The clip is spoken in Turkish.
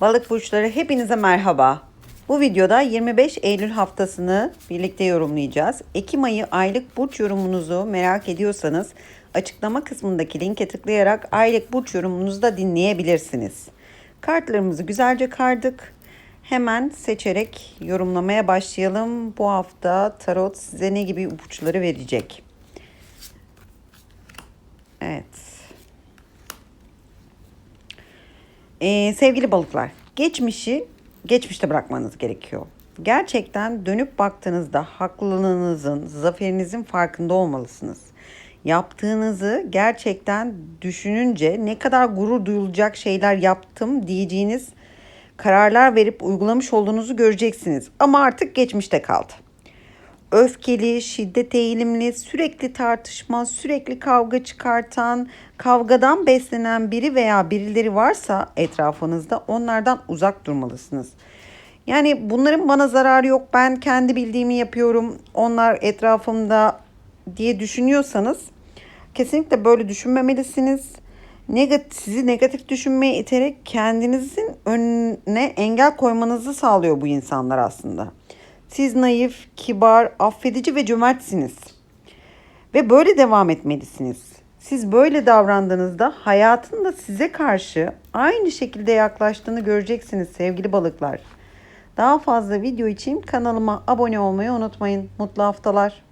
Balık burçları hepinize merhaba. Bu videoda 25 Eylül haftasını birlikte yorumlayacağız. Ekim ayı aylık burç yorumunuzu merak ediyorsanız açıklama kısmındaki linke tıklayarak aylık burç yorumunuzu da dinleyebilirsiniz. Kartlarımızı güzelce kardık. Hemen seçerek yorumlamaya başlayalım. Bu hafta tarot size ne gibi ipuçları verecek? Evet. Ee, sevgili balıklar, geçmişi geçmişte bırakmanız gerekiyor. Gerçekten dönüp baktığınızda haklılığınızın, zaferinizin farkında olmalısınız. Yaptığınızı gerçekten düşününce ne kadar gurur duyulacak şeyler yaptım diyeceğiniz kararlar verip uygulamış olduğunuzu göreceksiniz. Ama artık geçmişte kaldı öfkeli, şiddet eğilimli, sürekli tartışma, sürekli kavga çıkartan, kavgadan beslenen biri veya birileri varsa etrafınızda onlardan uzak durmalısınız. Yani bunların bana zararı yok. Ben kendi bildiğimi yapıyorum. Onlar etrafımda diye düşünüyorsanız kesinlikle böyle düşünmemelisiniz. Negatif, sizi negatif düşünmeye iterek kendinizin önüne engel koymanızı sağlıyor bu insanlar aslında. Siz naif, kibar, affedici ve cömertsiniz. Ve böyle devam etmelisiniz. Siz böyle davrandığınızda hayatın da size karşı aynı şekilde yaklaştığını göreceksiniz sevgili balıklar. Daha fazla video için kanalıma abone olmayı unutmayın. Mutlu haftalar.